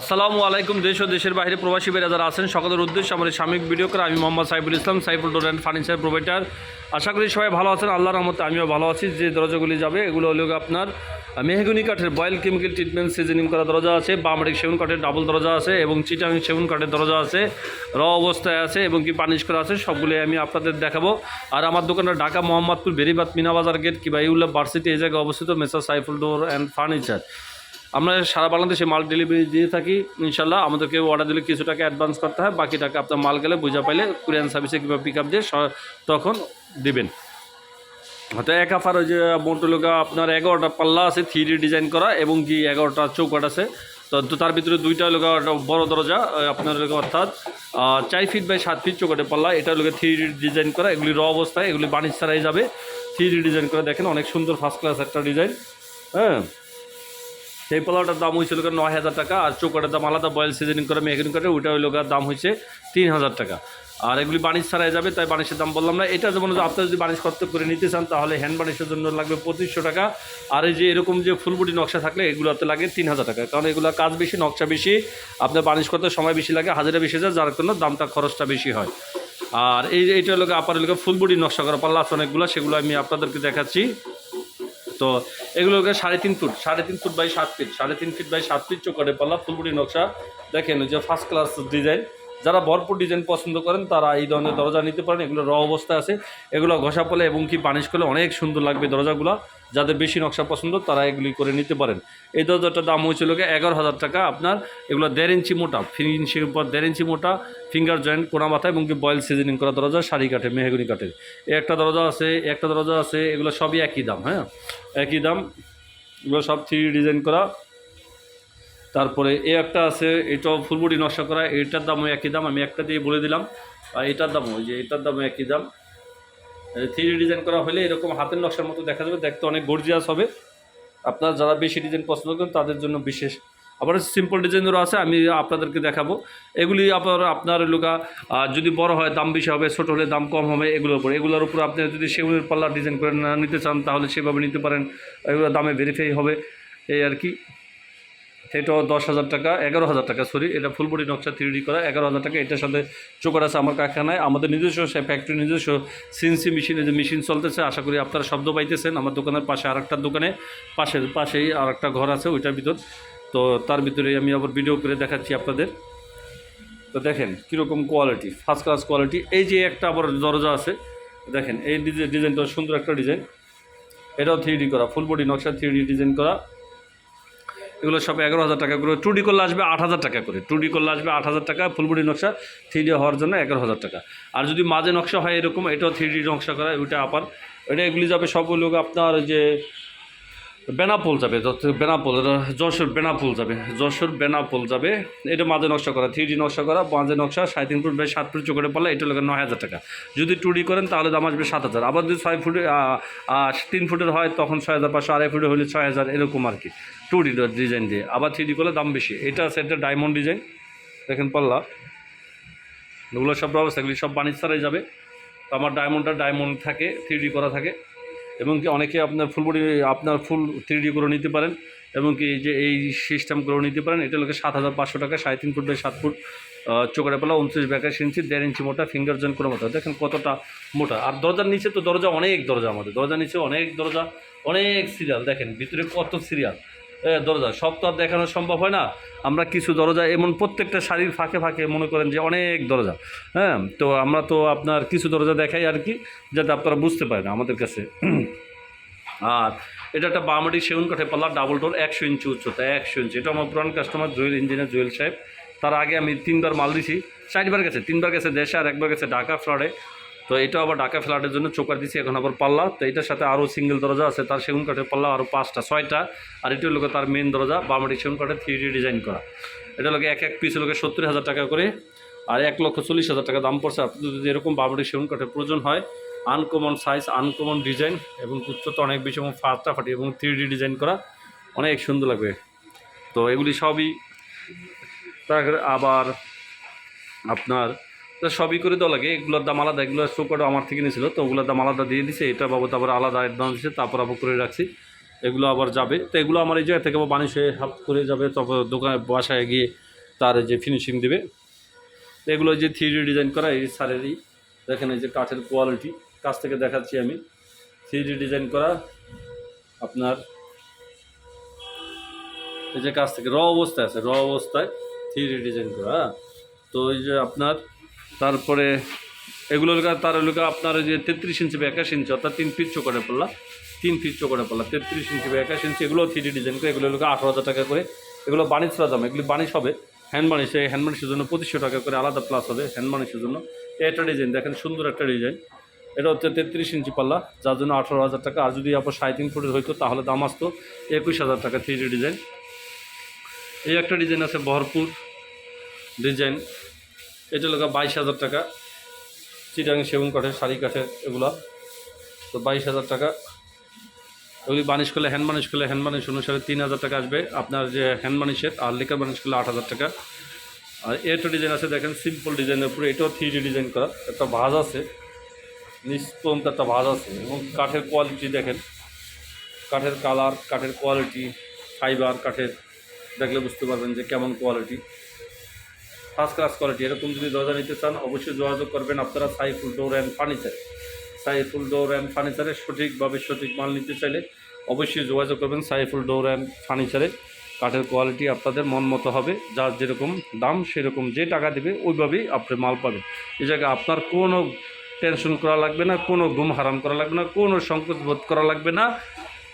আসসালামু আলাইকুম, দেশ ও দেশের বাইরে প্রবাসী বেরা যারা আছেন, সকলের উদ্দেশ্যে আমাদের সাময়িক ভিডিও করে আমি Mohammad Saiful Islam, Saiful door and furniture provider. আশা করি সবাই ভালো আছেন, আল্লাহর রহমতে আমিও ভালো আছি, যে দরজাগুলি যাবে, এগুলো হলো আপনার মেহগুনি কাঠের বয়েল কেমিক্যাল ট্রিটমেন্ট সিজনিং করা দরজা আছে বামড়িক সেগুন কাঠের ডাবল দরজা আছে, এবং চিটাং সেগুন কাঠের দরজা আছে, র অবস্থায় আছে, এবং কি পানিশ করা আছে সবগুলি আমি আপনাদের দেখাবো। আর আমার দোকানটা ঢাকা মোহাম্মদপুর বেরিবাদ মিনাবাজার গেট, কিংবা ইউল্লাহ ভার্সিটি, এই জায়গায় অবস্থিত Messrs Saiful door and furniture. আমরা সারা বাংলাদেশে মাল ডেলিভারি দিয়ে থাকি, ইনশাল্লাহ আমাদেরকে অর্ডার দিলে কিছু টাকা অ্যাডভান্স করতে হয়, বাকি টাকা আপনার মাল গেলে বোঝা পাইলে কুরিয়ান সার্ভিসে কিংবা পিক আপ দিয়ে তখন দেবেন। হয়তো এক আফার ওই যে মোটরলোকা আপনার এগারোটা পাল্লা আছে থ্রি ডিজাইন করা এবং কি এগারোটা চৌকাট আছে। তো তার ভিতরে দুইটা লোক বড় দরজা আপনার লোক অর্থাৎ চার ফিট বাই সাত ফিট চৌকাটে পাল্লা, এটা লোকে থ্রি ডিজাইন করা, এগুলি র অবস্থায়, এগুলি বাণিজ্য ছাড়াই যাবে। থ্রি ডিজাইন করা দেখেন, অনেক সুন্দর ফার্স্ট ক্লাস একটা ডিজাইন হ্যাঁ। সেই পোলাওটার দাম হয়েছিল নয় হাজার টাকা, আর চৌকাটের দাম আলাদা বয়েল সিজনিং করে মেঘিন করে ওইটা ওই লোকের দাম হয়েছে তিন হাজার টাকা। আর এগুলি বাণিজ্য ছাড়াই যাবে, তাই বাণিজ্যের দাম বললাম না। এটা যেমন আপনার যদি বাণিজ্য করতে করে নিতে চান, তাহলে হ্যান্ড বাণিজ্যের জন্য লাগবে পঁচিশশো টাকা। আর এই যে এরকম যে ফুলবুটি নকশা থাকলে, এগুলোতে লাগে তিন হাজার টাকা। কারণ এগুলো কাজ বেশি, নকশা বেশি। আপনার বাণিজ্য করতে সময় বেশি লাগে, হাজারে বেশি যায়, যার জন্য দামটা, খরচটা বেশি হয়। আর এই এইটা লোক আপার লোক ফুলবুটি নকশা করা পাল্লা আছে অনেকগুলো, সেগুলো আমি আপনাদেরকে দেখাচ্ছি। তো এগুলোকে সাড়ে তিন ফুট, সাড়ে তিন ফুট বাই সাত ফিট, সাড়ে তিন ফিট বাই সাত ফিট চোখে পাল্লা, ফুলবুটি নকশা। দেখেন যে ফার্স্ট ক্লাস ডিজাইন যারা ভরপুর ডিজাইন পছন্দ করেন, তারা এই ধরনের দরজা নিতে পারেন। এগুলো র অবস্থায় আছে। এগুলো ঘষা পলে এবং কি পানিশ করলে অনেক সুন্দর লাগবে দরজাগুলো। যাদের বেশি নকশা পছন্দ, তারা এগুলি করে নিতে পারেন। এই দরজাটার দাম হয়েছিল এগারো হাজার টাকা। আপনার এগুলো দেড় ইঞ্চি মোটা ফিনিশিংয়ের উপর দেড় ইঞ্চি মোটা ফিঙ্গার জয়েন্ট কোনা মাথা এবং কি বয়েল সিজনিং করা দরজা শাড়ি কাঠে মেহগুনি কাঠের। একটা দরজা আছে একটা দরজা আছে, এগুলো সবই একই দাম হ্যাঁ? একই দাম। এগুলো সব থ্রি ডিজাইন করা। তারপরে এ একটা আছে, এটাও ফুলবুটি নকশা করা, এটার দামও একই দাম, আমি একটা দিয়ে বলে দিলাম। আর এটার দামও যে, এটার দামও একই দাম। থ্রি ডিজাইন করা হলে এরকম হাতের নকশার মতো দেখা যাবে, দেখতে অনেক গর্জিয়াস হবে। আপনার যারা বেশি ডিজাইন পছন্দ করেন, তাদের জন্য বিশেষ। আবার সিম্পল ডিজাইনেরও আছে, আমি আপনাদেরকে দেখাবো। এগুলি আপনার আপনার লোকা যদি বড় হয়, দাম বেশি হবে, ছোটো হলে দাম কম হবে, এগুলোর উপর। এগুলোর উপর আপনি যদি সেগুলোর পাল্লা ডিজাইন করে না, নিতে চান, তাহলে সেভাবে নিতে পারেন। এগুলো দামে ভেরিফাই হবে, এই আর কি। এটাও দশ হাজার টাকা, এগারো হাজার টাকা সরি এটা ফুলবডি নকশা থ্রি ডি করা, এগারো হাজার টাকা, এটার সাথে চোকার আছে আমার কারখানায়। আমাদের নিজস্ব ফ্যাক্টরি নিজস্ব সিএনসি মেশিনে যে মেশিন চলতেছে, আশা করি আপনারা শব্দ পাইতেছেন। আমার দোকানের পাশে আরেকটা দোকানে, পাশের, পাশেই আরেকটা ঘর আছে, ওইটার ভিতর। তো তার ভিতরে আমি আবার ভিডিও করে দেখাচ্ছি আপনাদের। তো দেখেন, কীরকম কোয়ালিটি ফার্স্ট ক্লাস কোয়ালিটি এই যে একটা আবার দরজা আছে, দেখেন, এই ডিজাইন ডিজাইনটা সুন্দর একটা ডিজাইন এটাও থ্রি করা ফুল বডি নকশা থ্রি ডিজাইন করা। এগুলো সব এগারো হাজার টাকা করে। টু ডি করলে আসবে আট হাজার টাকা করে। টু ডি করলে আসবে আট হাজার টাকা ফুলবুডি নকশা থ্রি ডি হওয়ার জন্য এগারো হাজার টাকা। আর যদি মাঝে নকশা হয় এরকম, এটাও থ্রি ডি নকশা করা, ওইটা আপার এটা এগুলি যাবে সব লোক আপনার যে বেনাপোল যাবে বেনাপোল যশোর বেনাপোল যাবে, যশোর বেনাপোল যাবে। এটা মাঝে নকশা করা থ্রি ডি নকশা করা, মাঝে নকশা, সাড়ে তিন ফুট বাই সাত ফুট চোখে পারলে এটা লাগে নয় হাজার টাকা। যদি টু ডি করেন তাহলে দাম আসবে সাত হাজার। আবার যদি ছয় ফুটে তিন ফুটের হয়, তখন ছয় হাজার পাঁচশো, আড়াই ফুটে হলে ছয় হাজার, এরকম আর কি। টু ডি ডিজাইন দিয়ে। আবার থ্রি ডি করলে দাম বেশি। এটা আছে একটা ডায়মন্ড ডিজাইন দেখেন পাল্লা। এগুলো সব ব্যবস্থা, এগুলি সব বাণিজ্য ছাড়াই যাবে। তো আমার ডায়মন্ডটা ডায়মন্ড থাকে থ্রি ডি করা থাকে। এবং কি অনেকে আপনার ফুল বডি আপনার ফুল থ্রি ডি করে নিতে পারেন এবং কি যে এই সিস্টেম করে নিতে পারেন। এটা লোকে সাত হাজার পাঁচশো টাকা, সাড়ে তিন ফুট বাই সাত ফুট চোখের পালা, উনত্রিশ ব্যাকাশ ইঞ্চি, দেড় ইঞ্চি মোটা ফিঙ্গার জয়েন করে মতো। দেখেন কতটা মোটা। আর দরজার নিচে তো দরজা অনেক দরজা আমাদের। দরজার নিচে অনেক দরজা, অনেক সিরিয়াল দেখেন, ভিতরে কত সিরিয়াল দরজা। সব তো আর দেখানো সম্ভব হয় না। আমরা কিছু দরজা, এমন প্রত্যেকটা শাড়ির ফাঁকে ফাঁকে মনে করেন যে অনেক দরজা। হ্যাঁ তো আমরা তো আপনার কিছু দরজা দেখাই আর কি, যাতে আপনারা বুঝতে পারেন আমাদের কাছে। আর এটা একটা বামাটি সেগুন কাঠে পাল্লা ডাবল ডোর একশো ইঞ্চি উচ্চতা, একশো ইঞ্চি। এটা আমার পুরান কাস্টমার জুয়েল ইঞ্জিনিয়ার জুয়েল সাহেব। তার আগে আমি তিনবার মাল দিছি, চারবার গেছে, তিনবার গেছে দেশে আর একবার গেছে ঢাকা ফ্লাডে তো এটা আবার ঢাকা ফ্ল্যাটের জন্য চোকার দিছি, এখন আবার পাল্লা। তো এটার সাথে আরও সিঙ্গেল দরজা আছে, তার সেগুন কাঠের পাল্লা, আরও পাঁচটা, ছয়টা। আর এটা হলো তার মেন দরজা বামাটি সেগুন কাঠের থ্রি ডি ডিজাইন করা। এটা লোকে এক এক পিস লোকে সত্তর হাজার টাকা করে, আর এক লক্ষ চল্লিশ হাজার টাকা দাম পড়ছে। আপনি যদি এরকম বামাটি সেগুন কাঠের প্রয়োজন হয় আনকমন সাইজ আনকমন ডিজাইন এবং উচ্চতা অনেক বেশি এবং ফাটাফাটি এবং থ্রি ডি ডিজাইন করা, অনেক সুন্দর লাগবে। তো এগুলি সবই তার আবার আপনার তো সবই করে দেওয়া লাগে। এগুলোর দাম আলাদা এগুলোর চৌকাটো আমার থেকে নিয়েছিল, তো ওগুলোর দাম আলাদা দিয়ে দিছে। এটা বাবদ আবার আলাদা অ্যাডভান্স দিচ্ছে তারপর আবার করে রাখছি। এগুলো আবার যাবে। তো এগুলো আমার এই জায়গা থেকে আবার বানিশ হয়ে হাফ করে যাবে, তারপর দোকানে বাসায় গিয়ে তার যে ফিনিশিং দেবে। এগুলো যে থ্রি ডিজাইন করা, এই সারেরই দেখেন এই যে কাঠের কোয়ালিটি কাছ থেকে দেখাচ্ছি আমি। থ্রি ডিজাইন করা, আপনার এই যে কাছ থেকে র অবস্থায় আছে র অবস্থায় থ্রি ডিজাইন করা হ্যাঁ? তো এই যে আপনার তারপরে এগুলো লোকা তার লোকা আপনার যে তেত্রিশ ইঞ্চি বা একাশ ইঞ্চি, অর্থাৎ তিন ফিট চোখে পড়লা। তিন ফিট চোখে পড়লা, তেত্রিশ ইঞ্চি বা একাশ ইঞ্চি, এগুলো থ্রি ডিজাইন করে, এগুলো লোকা আঠারো হাজার টাকা করে। এগুলো বাণিজ্য দাম এগুলি বাণিজ্য হবে। হ্যান্ড বানিশ এই হ্যান্ড বানিশের জন্য পঁচিশশো টাকা করে আলাদা প্লাস হবে হ্যান্ড বানিশের জন্য। একটা ডিজাইন দেখেন সুন্দর একটা ডিজাইন এটা হচ্ছে তেত্রিশ ইঞ্চি পাল্লা, যার জন্য আঠারো হাজার টাকা। আর যদি আপনার সাড়ে তিন ফুটের হইতো, তাহলে দাম আসতো একুশ হাজার টাকা থ্রি ডিজাইন এই একটা ডিজাইন আছে ভরপুর ডিজাইন এটা লোক বাইশ হাজার টাকা। চিটাং সেগুন কাঠের, শাড়ি কাঠের এগুলো। তো বাইশ হাজার টাকা। ওগুলি বানিশ করলে হ্যান্ড বানিশ করলে হ্যান্ড বানিশ অনুসারে তিন হাজার টাকা আসবে। আপনার যে হ্যান্ড বানিশের আর লিকার বানিশ করলে আট হাজার টাকা। আর এটা ডিজাইন আছে, দেখেন সিম্পল ডিজাইনের উপরে। এটাও থ্রি ডিজাইন করা। একটা ভাজ আছে। নিচ পর্যন্ত একটা ভাজ আছে। এবং কাঠের কোয়ালিটি দেখেন। কাঠের কালার কাঠের কোয়ালিটি ফাইবার কাঠের। দেখলে বুঝতে পারবেন যে কেমন কোয়ালিটি ফার্স্ট ক্লাস কোয়ালিটি এরকম যদি দরজা নিতে চান, অবশ্যই যোগাযোগ করবেন আপনারা Saiful door and furniture. Saiful door and ফার্নিচারে সঠিকভাবে সঠিক মাল নিতে চাইলে অবশ্যই যোগাযোগ করবেন সাইফুল ডোর অ্যান্ড ফার্নিচারে। কাঠের কোয়ালিটি আপনাদের মন মতো হবে, যার যেরকম দাম, সেরকম যে টাকা দেবে, ওইভাবেই আপনি মাল পাবেন। এই জায়গায় আপনার কোনো টেনশন করা লাগবে না, কোনো ঘুম হারাম করা লাগবে না, কোনো সংকোচ বোধ করা লাগবে না,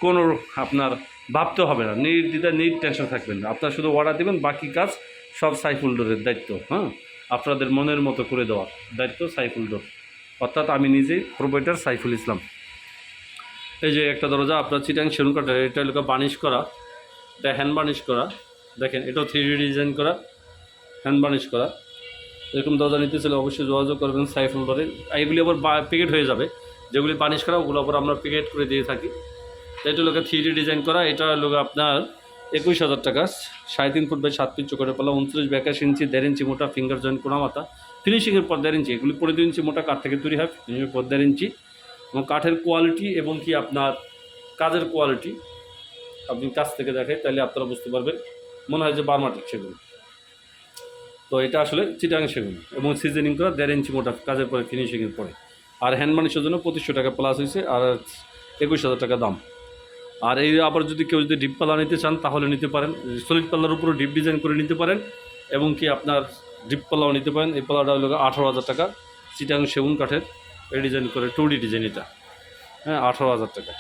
কোনো আপনার ভাবতে হবে না নির্দ্বিধা নির টেনশন থাকবেন না। আপনার শুধু অর্ডার দেবেন, বাকি কাজ সব সাইফুলডোরের দায়িত্ব হ্যাঁ? আপনাদের মনের মতো করে দেওয়ার দায়িত্ব সাইফুলডোর অর্থাৎ আমি নিজেই প্রোভাইডার সাইফুল ইসলাম। এই যে একটা দরজা, আপনার চিটাং সেরুন কাটার এটা হলো বার্নিশ করা, এটা হ্যান্ড বার্নিশ করা। দেখেন, এটাও থ্রি ডিজাইন করা হ্যান্ড বার্নিশ করা। এরকম দরজা নিতে চাইলে অবশ্যই যোগাযোগ করবেন সাইফুল ডোরে এগুলি আবার প্যাকেট হয়ে যাবে। যেগুলি বার্নিশ করা, ওগুলো আবার আমরা প্যাকেট করে দিয়ে থাকি। এটা লোকে থ্রি ডিজাইন করা, এটা লোক আপনার একুশ হাজার টাকা। সাড়ে তিন ফুট বাই সাত ফিট চোখে পালা উনত্রিশ ব্যাকাশ ইঞ্চি, দেড় ইঞ্চি মোটা ফিঙ্গার জয়েন্ট কোনা মাথা ফিনিশিংয়ের পর দেড় ইঞ্চি, এগুলি পনেরো ইঞ্চি মোটা কাঠ থেকে তৈরি হয় ফিনিশিংয়ের পর দেড় ইঞ্চি। এবং কাঠের কোয়ালিটি এবং কি আপনার কাজের কোয়ালিটি আপনি কাছ থেকে দেখে তাহলে আপনারা বুঝতে পারবেন। মনে হয় যে বার্মাটিক সেগুন। তো এটা আসলে চিটাং সেগুন এবং সিজনিং করা দেড় ইঞ্চি মোটা কাজের পরে ফিনিশিংয়ের পরে। আর হ্যান্ড মানিসের জন্য পঁচিশশো টাকা প্লাস হয়েছে আর একুশ হাজার টাকা দাম। আর এই আবার যদি কেউ যদি ডিপ পাল্লা নিতে চান, তাহলে নিতে পারেন। সলিড পাল্লার উপরে ডিপ ডিজাইন করে নিতে পারেন, এবং কি আপনার ডিপ পাল্লাও নিতে পারেন। এই পাল্লাটা হলো আঠারো হাজার টাকা, চিটাং সেগুন কাঠের, এই ডিজাইন করে টু ডি ডিজাইন এটা। হ্যাঁ আঠারো হাজার টাকা।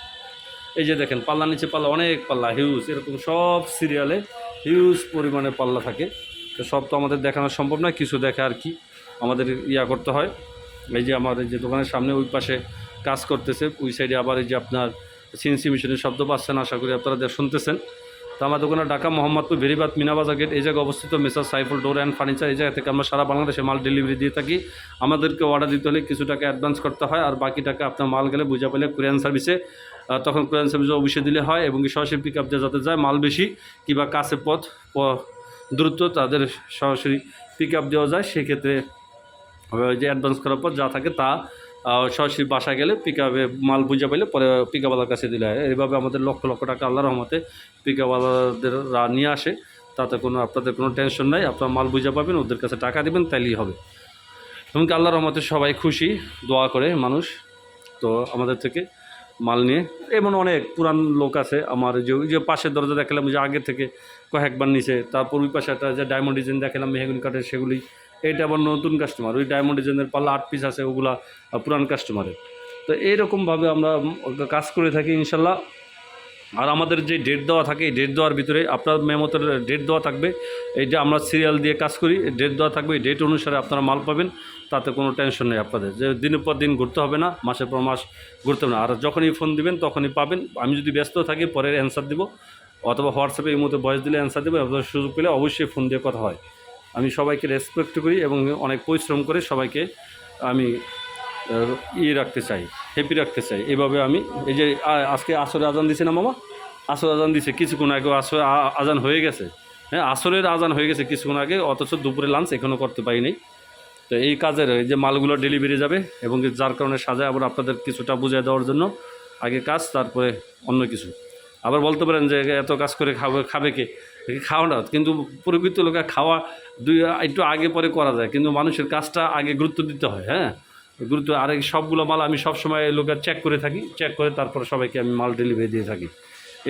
এই যে দেখেন, পাল্লা নিচে পাল্লা, অনেক পাল্লা হিউজ এরকম সব সিরিয়ালে হিউজ পরিমাণে পাল্লা থাকে। তো সব তো আমাদের দেখানো সম্ভব নয়, কিছু দেখে আর কি আমাদের ইয়া করতে হয়। এই যে আমাদের যে দোকানের সামনে ওই পাশে কাজ করতেছে, ওই সাইডে আবার এই যে আপনার সিএনসি মেশিনের শব্দ পাচ্ছেন, আশা করি আপনারা শুনতেছেন। তো আমার দোকানে ঢাকা, মোহাম্মদপুর, ভেরিবাদ, মিনাবাজার গেট এই জায়গায় অবস্থিত Messrs Saiful door and furniture. এই জায়গা থেকে আমরা সারা বাংলাদেশে মাল ডেলিভারি দিয়ে থাকি। আমাদেরকে অর্ডার দিতে হলে কিছু টাকা অ্যাডভান্স করতে হয় আর বাকি টাকা আপনার মাল গেলে বুঝা পেলে কুরিয়ান সার্ভিসে তখন কুরিয়ান সার্ভিসে অফিসে দিলে হয় এবং সরাসরি পিক আপ দিয়ে যাতে যায়, মাল বেশি কিংবা কাছে পথ দ্রুত তাদের সরাসরি পিক আপ দেওয়া যায়, সেক্ষেত্রে ওই যে অ্যাডভান্স করার পর যা থাকে তা সরাসরি বাসা গেলে পিক আপে মাল বুঝে পাইলে পরে পিক আপওয়ালার কাছে দিলে হয়। এইভাবে আমাদের লক্ষ লক্ষ টাকা আল্লাহ রহমতে পিক আপওয়ালাদের নিয়ে আসে। তাতে কোনো, আপনাদের কোনো টেনশন নাই, আপনার মাল বুঝে পাবেন, ওদের কাছে টাকা দেবেন, তাইলেই হবে। এমনকি আল্লাহ রহমতে সবাই খুশি, দোয়া করে মানুষ। তো আমাদের থেকে মাল নিয়ে, এমন অনেক পুরান লোক আছে আমার, যে ওই যে পাশের দরজা দেখালাম যে আগে থেকে কয়েকবার নিচে তারপর ওই পাশে একটা যে ডায়মন্ড ডিজাইন দেখালাম, মেহগুনি কাঠের, সেগুলি এইটা আবার নতুন কাস্টমার ওই ডায়মন্ড ডিজাইনের পাল্লা আট পিস আছে, ওগুলা পুরান কাস্টমারের তো এইরকমভাবে আমরা কাজ করে থাকি ইনশাল্লাহ। আর আমাদের যে ডেট দেওয়া থাকে, এই ডেট দেওয়ার ভিতরে আপনার মেমতের ডেট দেওয়া থাকবে। এই যে আমরা সিরিয়াল দিয়ে কাজ করি ডেট দেওয়া থাকবে, এই ডেট অনুসারে আপনারা মাল পাবেন। তাতে কোনো টেনশন নেই আপনাদের। যে দিনের পর দিন ঘুরতে হবে না, মাসের পর মাস ঘুরতে হবে না। আর যখনই ফোন দিবেন, তখনই পাবেন। আমি যদি ব্যস্ত থাকি, পরের অ্যান্সার দিব। অথবা হোয়াটসঅ্যাপে এই মতো ভয়েস দিলে অ্যান্সার দেবো, আপনার সুযোগ পেলে অবশ্যই ফোন দিয়ে কথা হয়। আমি সবাইকে রেসপেক্ট করি এবং অনেক পরিশ্রম করে সবাইকে আমি ইয়ে রাখতে চাই হ্যাপি রাখতে চাই। এভাবে আমি, এই যে আজকে আসরে আজান দিছে না মামা? আসর আজান দিছে, কিছুক্ষণ আগে আসর আজান হয়ে গেছে। হ্যাঁ আসরের আজান হয়ে গেছে কিছুক্ষণ আগে, অথচ দুপুরে লাঞ্চ এখনও করতে পারিনি তো এই কাজের যে মালগুলো ডেলিভারি যাবে এবং যার কারণে সাজায় আবার আপনাদের কিছুটা বুঝিয়ে দেওয়ার জন্য আগে কাজ, তারপরে অন্য কিছু। আবার বলতে পারেন যে এত কাজ করে খাবে খাবে কে? খাওয়া না, কিন্তু প্রকৃত লোকের খাওয়া দুই, একটু আগে পরে করা যায়, কিন্তু মানুষের কাজটা আগে গুরুত্ব দিতে হয় হ্যাঁ? গুরুত্ব, আর সবগুলো মাল আমি সবসময় লোকের চেক করে থাকি চেক করে তারপর সবাইকে আমি মাল ডেলিভারি দিয়ে থাকি।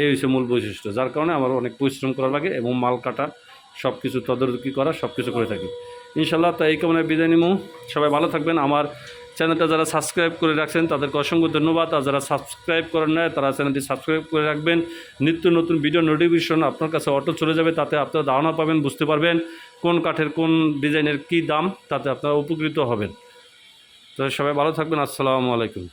এই হচ্ছে মূল বৈশিষ্ট্য, যার কারণে আমার অনেক পরিশ্রম করা লাগে এবং মাল কাটা সব কিছু তদারকি করা সব কিছু করে থাকি। ইনশাল্লাহ তাই কামনায় বিদায় নিমু। সবাই ভালো থাকবেন। আমার চ্যানেলটা যারা সাবস্ক্রাইব করে রাখছেন, তাদেরকে অসংখ্য ধন্যবাদ। আর যারা সাবস্ক্রাইব করেন না তারা চ্যানেলটি সাবস্ক্রাইব করে রাখবেন। নিত্য নতুন ভিডিও নোটিফিকেশন আপনার কাছে অটো চলে যাবে, তাতে আপনারা ধারণা পাবেন, বুঝতে পারবেন কোন কাঠের, কোন ডিজাইনের কি দাম, তাতে আপনারা উপকৃত হবেন। তো সবাই ভালো থাকবেন। আসসালামু আলাইকুম।